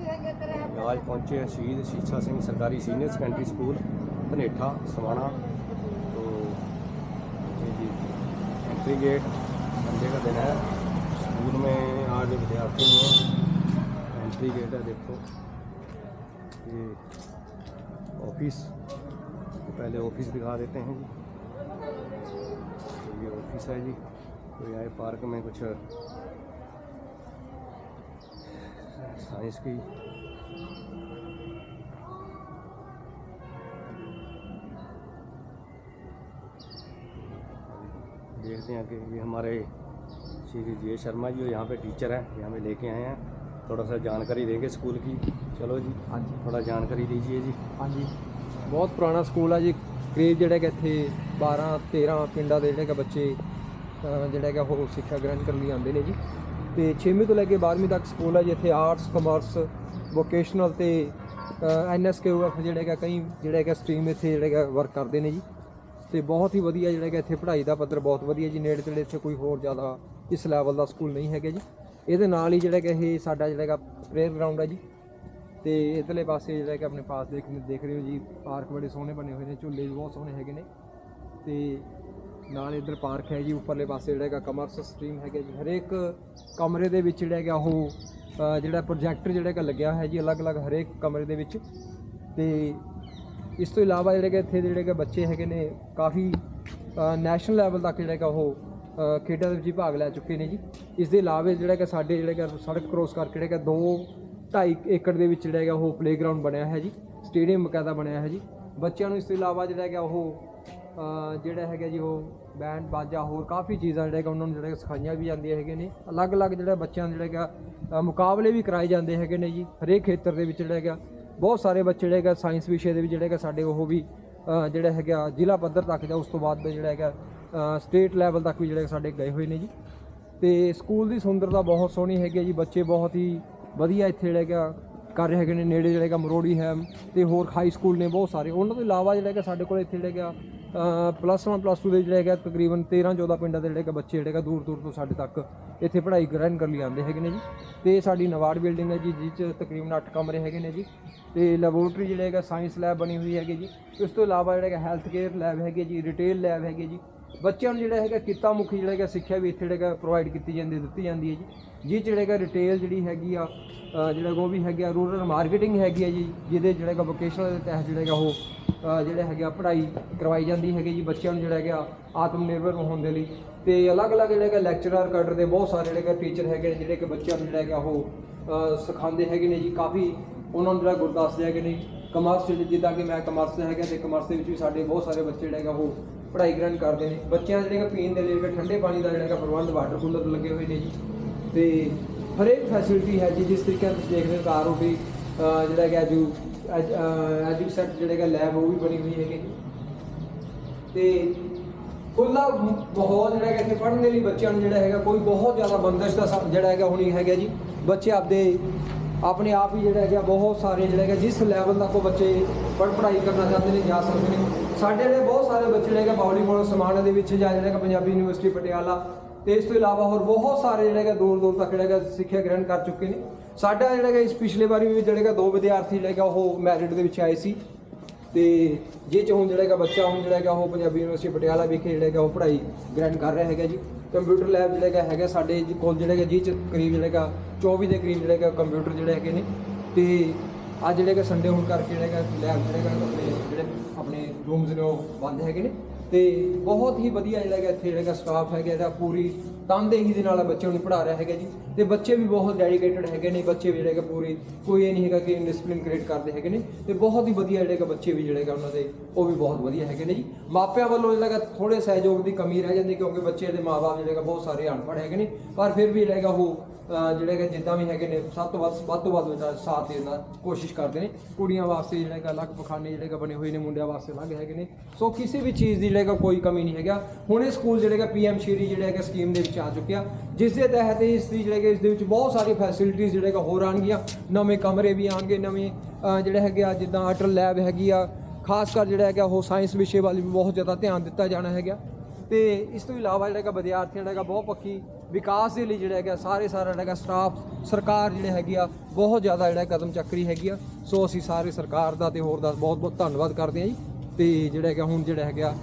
आज पहुँचे हैं शहीद शीशा सिंह, सरकारी senior secondary school Dhanetha Samana तो जी एंट्री गेट संडे का दिन है। स्कूल में आज विद्यार्थी हैं। एंट्री गेट है, देखो। ये ऑफ़िस तो पहले ऑफ़िस दिखा देते हैं जी। तो ये ऑफ़िस है जी। तो यहाँ पार्क में कुछ साइंस की देखते हैं कि ये हमारे श्री जी शर्मा जी यहाँ पे टीचर हैं ये हमें लेके आए हैं थोड़ा सा जानकारी देंगे स्कूल की चलो जी ਹਾਂਜੀ थोड़ा जानकारी दीजिए जी ਹਾਂਜੀ ਬਹੁਤ ਪੁਰਾਣਾ ਸਕੂਲ ਆ ਜੀ ਕਰੀਬ ਜਿਹੜਾ ਕਿ ਇੱਥੇ 12 13 ਪਿੰਡਾਂ ਦੇ ਜਿਹੜੇ ਕਿ ਬੱਚੇ ਅਹ ਜਿਹੜਾ ਕਿ ਉਹ ਸਿੱਖਿਆ ਗ੍ਰਹਿਣ ਕਰਨ ਲਈ ਆਉਂਦੇ ਨੇ ਜੀ ਤੇ 6ਵੀਂ ਤੋਂ ਲੈ ਕੇ 12ਵੀਂ ਤੱਕ ਸਕੂਲ ਹੈ ਜੀ ਇੱਥੇ ਆਰਟਸ ਕਮਰਸ ਵੋਕੇਸ਼ਨਲ ਤੇ ਐਨਐਸਕੇਯੂਐਫ ਜਿਹੜੇ ਕਿ ਕਈ ਜਿਹੜੇ ਹੈਗਾ ਸਟਰੀਮ ਇੱਥੇ ਜਿਹੜੇ ਕਿ ਵਰਕ ਕਰਦੇ ਨੇ ਜੀ। ਤੇ ਬਹੁਤ ਹੀ ਵਧੀਆ ਜਿਹੜਾ ਕਿ ਇੱਥੇ ਪੜ੍ਹਾਈ ਦਾ ਪੱਧਰ ਬਹੁਤ ਵਧੀਆ ਜੀ। ਨੇੜੇ ਤੇੜੇ ਇੱਥੇ ਕੋਈ ਹੋਰ ਜ਼ਿਆਦਾ ਇਸ ਲੈਵਲ ਦਾ ਸਕੂਲ ਨਹੀਂ ਹੈਗਾ ਜੀ। ਇਹਦੇ ਨਾਲ ਹੀ ਜਿਹੜਾ ਕਿ ਇਹ ਸਾਡਾ ਜਿਹੜਾ ਹੈਗਾ ਪ੍ਰੇਅਰ ਗਰਾਊਂਡ ਹੈ ਜੀ। ਤੇ ਇਧਰਲੇ ਪਾਸੇ ਜਿਹੜਾ ਕਿ ਆਪਣੇ ਪਾਸ ਦੇਖ ਦੇਖ ਰਹੇ ਹੋ ਜੀ, ਪਾਰਕ ਬੜੇ ਸੋਹਣੇ ਬਣੇ ਹੋਏ ਨੇ, ਝੂਲੇ ਵੀ ਬਹੁਤ ਸੋਹਣੇ ਹੈਗੇ ਨੇ। ਤੇ ਨਾਲ ਇਧਰ ਪਾਰਕ ਹੈ ਜੀ, ਉੱਪਰਲੇ ਪਾਸੇ ਜਿਹੜਾ ਹੈਗਾ ਕਮਰਸ ਸਟਰੀਮ ਹੈਗਾ ਜੀ, ਹਰੇਕ ਕਮਰੇ ਦੇ ਵਿੱਚ ਜਿਹੜਾ ਹੈਗਾ ਉਹ ਜਿਹੜਾ ਪ੍ਰੋਜੈਕਟਰ ਜਿਹੜਾ ਹੈਗਾ ਲੱਗਿਆ ਹੋਇਆ ਜੀ, ਅਲੱਗ-ਅਲੱਗ ਹਰੇਕ ਕਮਰੇ ਦੇ ਵਿੱਚ। ਤੇ ਇਸ ਤੋਂ ਇਲਾਵਾ ਜਿਹੜੇ ਕਿ ਇੱਥੇ ਦੇ ਜਿਹੜੇ ਕਿ ਬੱਚੇ ਹੈਗੇ ਨੇ, ਕਾਫੀ ਨੈਸ਼ਨਲ ਲੈਵਲ ਤੱਕ ਜਿਹੜਾ ਹੈਗਾ ਉਹ ਖੇਡਾਂ ਦੇ ਵਿੱਚ ਹੀ ਭਾਗ ਲੈ ਚੁੱਕੇ ਨੇ ਜੀ। ਇਸ ਦੇ ਇਲਾਵਾ ਜਿਹੜਾ ਕਿ ਸਾਡੇ ਜਿਹੜੇ ਕਿ ਸੜਕ ਕ੍ਰੋਸ ਕਰਕੇ ਜਿਹੜਾ ਕਿ ਦੋ 2.5 ਏਕੜ ਦੇ ਵਿੱਚ ਜਿਹੜਾ ਹੈਗਾ ਉਹ ਪਲੇਗਰਾਉਂਡ ਬਣਿਆ ਹੈ ਜੀ ਸਟੇਡੀਅਮ ਬਕਾਇਦਾ ਬਣਿਆ ਹੈ ਜੀ। ਬੱਚਿਆਂ ਨੂੰ ਇਸ ਤੋਂ ਇਲਾਵਾ ਜਿਹੜਾ ਹੈਗਾ ਉਹ ਜਿਹੜਾ ਹੈਗਾ ਜੀ ਉਹ ਬੈਂਡ ਬਾਜਾ ਹੋਰ ਕਾਫੀ ਚੀਜ਼ਾਂ ਜਿਹੜੇ ਹੈਗਾ ਉਹਨਾਂ ਨੂੰ ਜਿਹੜਾ ਸਿਖਾਈਆਂ ਵੀ ਜਾਂਦੀਆਂ ਹੈਗੇ ਨੇ। ਅਲੱਗ-ਅਲੱਗ ਜਿਹੜਾ ਬੱਚਿਆਂ ਦੇ ਜਿਹੜਾ ਹੈਗਾ ਮੁਕਾਬਲੇ ਵੀ ਕਰਾਏ ਜਾਂਦੇ ਹੈਗੇ ਨੇ ਜੀ, ਹਰੇਕ ਖੇਤਰ ਦੇ ਵਿੱਚ ਜਿਹੜਾ ਹੈਗਾ। ਬਹੁਤ ਸਾਰੇ ਬੱਚੇ ਜਿਹੜੇ ਕਿ ਸਾਇੰਸ ਵਿਸ਼ੇ ਦੇ ਵਿੱਚ ਜਿਹੜੇ ਕਿ ਸਾਡੇ ਉਹ ਵੀ ਜਿਹੜਾ ਹੈਗਾ ਜ਼ਿਲ੍ਹਾ ਪੱਧਰ ਤੱਕ ਜਾਂ ਉਸ ਤੋਂ ਬਾਅਦ ਜਿਹੜਾ ਹੈਗਾ ਸਟੇਟ ਲੈਵਲ ਤੱਕ ਵੀ ਜਿਹੜੇ ਸਾਡੇ ਗਏ ਹੋਏ ਨੇ ਜੀ। ਤੇ ਸਕੂਲ ਦੀ ਸੁੰਦਰਤਾ ਬਹੁਤ ਸੋਹਣੀ ਹੈਗੀ ਹੈ ਜੀ, ਬੱਚੇ ਬਹੁਤ ਹੀ ਵਧੀਆ ਇੱਥੇ ਜਿਹੜਾ ਹੈਗਾ ਕਰ ਰਹੇ ਹੈਗੇ ਨੇ, ਨੇੜੇ ਜਿਹੜਾ ਹੈਗਾ ਮਰੋੜੀ ਹੈ ਤੇ ਹੋਰ ਹਾਈ ਸਕੂਲ ਨੇ ਬਹੁਤ ਸਾਰੇ। ਉਹਨਾਂ ਤੋਂ ਇਲਾਵਾ ਜਿਹੜਾ ਹੈਗਾ ਸਾਡੇ ਕੋਲ ਇੱਥੇ ਜਿਹੜਾ ਹੈਗਾ ਪਲੱਸ 1 ਪਲੱਸ 2 ਦੇ ਜਿਹੜੇ ਹੈਗਾ ਤਕਰੀਬਨ 13 14 ਪਿੰਡਾਂ ਦੇ ਜਿਹੜੇ ਹੈਗਾ ਬੱਚੇ ਜਿਹੜੇ ਹੈਗਾ ਦੂਰ ਦੂਰ ਤੋਂ ਸਾਡੇ ਤੱਕ ਇੱਥੇ ਪੜ੍ਹਾਈ ਗ੍ਰਹਿਣ ਕਰਨ ਲਈ ਆਉਂਦੇ ਹੈਗੇ ਨੇ ਜੀ। ਤੇ ਸਾਡੀ ਨਵਾੜ ਬਿਲਡਿੰਗ ਹੈ ਜੀ ਜਿਸ 'ਚ ਤਕਰੀਬਨ 8 ਕਮਰੇ ਹੈਗੇ ਨੇ ਜੀ। ਤੇ ਲੈਬੋਰਟਰੀ ਜਿਹੜੇ ਹੈਗਾ ਸਾਇੰਸ ਲੈਬ ਬਣੀ ਹੋਈ ਹੈਗੀ ਜੀ। ਇਸ ਤੋਂ ਇਲਾਵਾ ਜਿਹੜਾ ਹੈਗਾ ਹੈਲਥ ਕੇਅਰ ਲੈਬ ਹੈਗੇ ਜੀ ਰਿਟੇਲ ਲੈਬ ਹੈਗੇ ਜੀ। ਬੱਚਿਆਂ ਨੂੰ ਜਿਹੜਾ ਹੈਗਾ ਕਿੱਤਾ ਮੁਖੀ ਜਿਹੜਾ ਹੈਗਾ ਸਿੱਖਿਆ ਵੀ ਇੱਥੇ ਜਿਹੜਾ ਪ੍ਰੋਵਾਈਡ ਕੀਤੀ ਜਾਂਦੀ, ਦਿੱਤੀ ਜਾਂਦੀ ਹੈ ਜੀ। ਜਿਹ 'ਚ ਜਿਹੜਾ ਹੈਗਾ ਰਿਟੇਲ ਜਿਹੜੀ ਹੈਗੀ ਆ ਜਿਹੜਾ ਉਹ ਵੀ ਹੈਗੀ ਆ ਰੂਰਲ ਮਾਰਕੀਟਿੰਗ ਹੈਗੀ ਆ ਜੀ, ਜਿਹਦੇ ਜਿਹੜਾ ਹੈਗਾ ਵੋਕੇਸ਼ਨਲ ਦੇ ਤਹਿਤ ਜਿਹੜਾ ਹੈਗਾ ਉਹ ਜਿਹੜਾ ਹੈਗਾ ਪੜ੍ਹਾਈ ਕਰਵਾਈ ਜਾਂਦੀ ਹੈਗੀ ਜੀ ਬੱਚਿਆਂ ਨੂੰ ਜਿਹੜਾ ਹੈਗਾ ਆਤਮ ਨਿਰਭਰ ਹੋਣ ਦੇ ਲਈ। ਤੇ ਅਲੱਗ-ਅਲੱਗ ਜਿਹੜੇ ਹੈਗਾ ਲੈਕਚਰਰ ਕੱਢ ਦੇ ਬਹੁਤ ਸਾਰੇ ਜਿਹੜੇ ਹੈਗਾ ਟੀਚਰ ਹੈਗੇ ਨੇ, ਜਿਹੜੇ ਕਿ ਬੱਚਿਆਂ ਨੂੰ ਜਿਹੜਾ ਹੈਗਾ ਉਹ ਸਿਖਾਉਂਦੇ ਹੈਗੇ ਨੇ ਜੀ। ਕਾਫੀ ਉਹਨਾਂ ਨੂੰ ਜਿਹੜਾ ਗੁਰ ਦੱਸਦੇ ਹੈਗੇ ਨੇ। ਕਮਰਸ ਜਿੱਦਾਂ ਕਿ ਮੈਂ ਕਮਰਸ ਦਾ ਹੈਗਾ ਤੇ ਕਮਰਸ ਦੇ ਵਿੱਚ ਵੀ ਸਾਡੇ ਬਹੁਤ ਸਾਰੇ ਬੱਚੇ ਜਿਹੜੇ ਹੈਗਾ ਉਹ ਪੜ੍ਹਾਈ ਗ੍ਰਹਿਣ ਕਰਦੇ ਨੇ। ਬੱਚਿਆਂ ਜਿਹੜੇ ਪੀਣ ਦੇ ਲਈ ਜਿਹੜਾ ਠੰਡੇ ਪਾਣੀ ਦਾ ਜਿਹੜਾ ਪ੍ਰਬੰਧ ਵਾਟਰ ਕੂਲਰ ਲੱਗੇ ਹੋਏ ਨੇ ਜੀ। ਤੇ ਹਰੇਕ ਫੈਸਿਲਿਟੀ ਹੈ ਜੀ, ਜਿਸ ਤਰੀਕੇ ਨਾਲ ਤੁਸੀਂ ਦੇਖਦੇ ਹੋ, ਕਾਰ ਰੋਟੀ ਜਿਹੜਾ ਹੈਗਾ ਐਜੂ ਐਜੂ ਸੈਟ ਜਿਹੜੇ ਹੈਗਾ ਲੈਬ ਉਹ ਵੀ ਬਣੀ ਹੋਈ ਹੈਗੀ। ਜੀ ਤੇ ਖੁੱਲਾ ਮਾਹੌਲ ਜਿਹੜਾ ਹੈਗਾ ਇੱਥੇ ਪੜ੍ਹਨ ਦੇ ਲਈ ਬੱਚਿਆਂ ਨੂੰ ਜਿਹੜਾ ਹੈਗਾ ਕੋਈ ਬਹੁਤ ਜ਼ਿਆਦਾ ਬੰਦਸ਼ ਦਾ ਸਾ- ਜਿਹੜਾ ਹੈਗਾ ਹੁਣ ਹੈਗਾ ਜੀ। ਬੱਚੇ ਆਪਦੇ, ਆਪਣੇ ਆਪ ਹੀ ਜਿਹੜਾ ਹੈਗਾ ਬਹੁਤ ਸਾਰੇ ਜਿਹੜਾ ਹੈਗਾ ਜਿਸ ਲੈਵਲ ਤੱਕ ਉਹ ਬੱਚੇ ਪੜ੍ਹ ਪੜ੍ਹਾਈ ਕਰਨਾ ਚਾਹੁੰਦੇ ਨੇ, ਜਾ ਸਕਦੇ ਨੇ। ਸਾਡੇ ਜਿਹੜੇ ਬਹੁਤ ਸਾਰੇ ਬੱਚੇ ਜਿਹੜੇ ਹੈਗਾ ਬਾਉਲੀ ਮੋੜ ਸਮਾਨ ਦੇ ਵਿੱਚ ਜਾਂ ਜਿਹੜਾ ਹੈਗਾ ਪੰਜਾਬੀ ਯੂਨੀਵਰਸਿਟੀ ਪਟਿਆਲਾ, ਤੇ ਇਸ ਤੋਂ ਇਲਾਵਾ ਹੋਰ ਬਹੁਤ ਸਾਰੇ ਜਿਹੜੇ ਹੈਗਾ ਦੂਰ ਦੂਰ ਤੱਕ ਜਿਹੜਾ ਹੈਗਾ ਸਿੱਖਿਆ ਗ੍ਰਹਿਣ ਕਰ ਚੁੱਕੇ ਨੇ। ਸਾਡਾ ਜਿਹੜਾ ਹੈਗਾ ਇਸ ਪਿਛਲੇ ਵਾਰੀ ਵੀ ਜਿਹੜਾ ਹੈਗਾ ਦੋ ਵਿਦਿਆਰਥੀ ਜਿਹੜਾ ਹੈਗਾ ਉਹ ਮੈਰਿਟ ਦੇ ਵਿੱਚ ਆਏ ਸੀ ਤੇ ਜੇ ਚ ਹੁਣ ਜਿਹੜਾ ਹੈਗਾ ਬੱਚਾ ਹੁਣ ਜਿਹੜਾ ਹੈਗਾ ਉਹ ਪੰਜਾਬੀ ਯੂਨੀਵਰਸਿਟੀ ਪਟਿਆਲਾ ਵਿਖੇ ਜਿਹੜਾ ਹੈਗਾ ਉਹ ਪੜ੍ਹਾਈ ਗ੍ਰਹਿਣ ਕਰ ਰਿਹਾ ਹੈਗਾ ਜੀ ਕੰਪਿਊਟਰ ਲੈਬ ਜਿਹੜਾ ਹੈਗਾ ਹੈਗਾ ਸਾਡੇ ਜੀ ਕੋਲ ਜਿਹੜਾ ਹੈਗਾ ਜੀ ਚ ਕਰੀਬ ਜਿਹੜਾ ਹੈਗਾ 24 ਦੇ ਕਰੀਬ ਜਿਹੜਾ ਹੈਗਾ ਕੰਪਿਊਟਰ ਜਿਹੜੇ ਹੈਗੇ ਨੇ ਤੇ ਅੱਜ ਜਿਹੜੇ ਹੈਗਾ ਸੰਡੇ ਹੋਣ ਕਰਕੇ ਜਿਹੜਾ ਹੈਗਾ ਲੈਬ ਜਿਹੜੇ ਹੈਗਾ ਆਪਣੇ ਜਿਹੜੇ ਆਪਣੇ ਰੂਮਸ ਨੇ ਉਹ ਬੰਦ ਹੈਗੇ ਨੇ ਤੇ ਬਹੁਤ ਹੀ ਵਧੀਆ ਜਿਹੜਾ ਹੈਗਾ, ਇੱਥੇ ਜਿਹੜਾ ਸਟਾਫ ਹੈਗਾ ਇਹਦਾ, ਪੂਰੀ ਤਨਦੇਹੀ ਦੇ ਨਾਲ ਬੱਚਿਆਂ ਨੂੰ ਪੜ੍ਹਾ ਰਿਹਾ ਹੈਗਾ ਜੀ। ਤੇ ਬੱਚੇ ਵੀ ਬਹੁਤ ਡੈਡੀਕੇਟਡ ਹੈਗੇ ਨੇ, ਬੱਚੇ ਵੀ ਜਿਹੜੇ ਹੈਗੇ ਪੂਰੀ, ਕੋਈ ਇਹ ਨਹੀਂ ਹੈਗਾ ਕਿ ਡਿਸਪਲਿਨ ਕ੍ਰੀਏਟ ਕਰਦੇ ਹੈਗੇ ਨੇ। ਤੇ ਬਹੁਤ ਹੀ ਵਧੀਆ ਜਿਹੜੇ ਹੈਗੇ ਬੱਚੇ ਵੀ ਜਿਹੜੇ ਹੈਗੇ ਉਹਨਾਂ ਦੇ, ਉਹ ਵੀ ਬਹੁਤ ਵਧੀਆ ਹੈਗੇ ਨੇ ਜੀ। ਮਾਪਿਆਂ ਵੱਲੋਂ ਜਿਹੜਾ ਹੈਗਾ ਥੋੜੇ ਸਹਿਯੋਗ ਦੀ ਕਮੀ ਰਹਿ ਜਾਂਦੀ ਕਿਉਂਕਿ ਬੱਚੇ ਦੇ ਮਾਪੇ ਜਿਹੜੇ ਹੈਗਾ ਬਹੁਤ ਸਾਰੇ ਅਨਪੜ੍ਹ ਹੈਗੇ ਨੇ। ਪਰ ਫਿਰ ਵੀ ਜਿਹੜਾ ਹੈਗਾ ਉਹ ਜਿਹੜੇ ਹੈਗੇ ਜਿੱਦਾਂ ਵੀ ਹੈਗੇ ਨੇ, ਸਭ ਤੋਂ ਵੱਧ ਵੱਧ ਤੋਂ ਵੱਧ ਜਿਹੜਾ ਸਾਥ ਦੇਣ ਦਾ ਕੋਸ਼ਿਸ਼ ਕਰਦੇ ਨੇ। ਕੁੜੀਆਂ ਵਾਸਤੇ ਜਿਹੜਾ ਹੈਗਾ ਅਲੱਗ ਪਖਾਨੇ ਜਿਹੜੇ ਹੈਗੇ ਬਣੇ ਹੋਏ ਨੇ, ਮੁੰਡਿਆਂ ਵਾਸਤੇ ਅਲੱਗ ਹੈਗੇ ਨੇ। ਸੋ ਕਿਸੇ ਵੀ ਚੀਜ਼ ਦੀ ਜਿਹੜਾ ਹੈਗਾ, ਕੋਈ ਕਮੀ ਨਹੀਂ ਹੈਗਾ। ਹੁਣ ਇਹ ਸਕੂਲ ਜਿਹੜੇ ਹੈਗਾ ਪੀਐਮ ਸ਼ੇਰੀ ਜਿਹੜਾ ਹੈਗਾ, ਸਕੀਮ ਦੇ ਵਿੱਚ ਆ ਚੁੱਕਿਆ ਜਿਸ ਦੇ ਤਹਿਤ ਇਸ ਦੀ ਜਿਹੜਾ ਹੈਗਾ, ਇਸ ਦੇ ਵਿੱਚ ਬਹੁਤ ਸਾਰੀ ਫੈਸਿਲਿਟੀਆਂ ਜਿਹੜੇ ਹੈਗਾ, ਹੋਰ ਆਣਗੀਆਂ ਨਵੇਂ ਕਮਰੇ ਵੀ ਆਣਗੇ ਨਵੇਂ, ਅਹ, ਜਿਹੜੇ ਹੈਗੇ ਆ, ਜਿੱਦਾਂ ਅਟਲ ਲੈਬ ਹੈਗੀ ਆ। ਖਾਸ ਕਰ ਜਿਹੜਾ ਹੈਗਾ, ਉਹ ਸਾਇੰਸ ਵਿਸ਼ੇ ਵੱਲ ਵੀ ਬਹੁਤ ਜ਼ਿਆਦਾ ਧਿਆਨ ਦਿੱਤਾ ਜਾਣਾ ਹੈਗਾ। ਤੇ ਇਸ ਤੋਂ ਇਲਾਵਾ ਜਿਹੜਾ ਹੈਗਾ, ਵਿਦਿਆਰਥੀਆਂ ਦਾ ਹੈਗਾ, ਬਹੁਤ ਪੱਕੀ ਵਿਕਾਸ ਦੇ ਲਈ ਜਿਹੜਾ ਹੈਗਾ, ਸਾਰੇ ਸਾਰਾ ਜਿਹੜਾ ਹੈਗਾ ਸਟਾਫ ਸਰਕਾਰ ਜਿਹੜੇ ਹੈਗੀ ਆ, ਬਹੁਤ ਜ਼ਿਆਦਾ ਜਿਹੜਾ ਕਦਮ ਚੱਕ ਰਹੀ ਹੈਗੀ ਆ। ਸੋ ਅਸੀਂ ਸਾਰੇ ਸਰਕਾਰ ਦਾ ਤੇ ਹੋਰ ਦਾ ਬਹੁਤ ਬਹੁਤ ਧੰਨਵਾਦ ਕਰਦੇ ਹਾਂ ਜੀ। ਤੇ ਜਿਹੜਾ ਹੈਗਾ, ਹੁਣ ਜਿਹੜਾ ਹੈਗਾ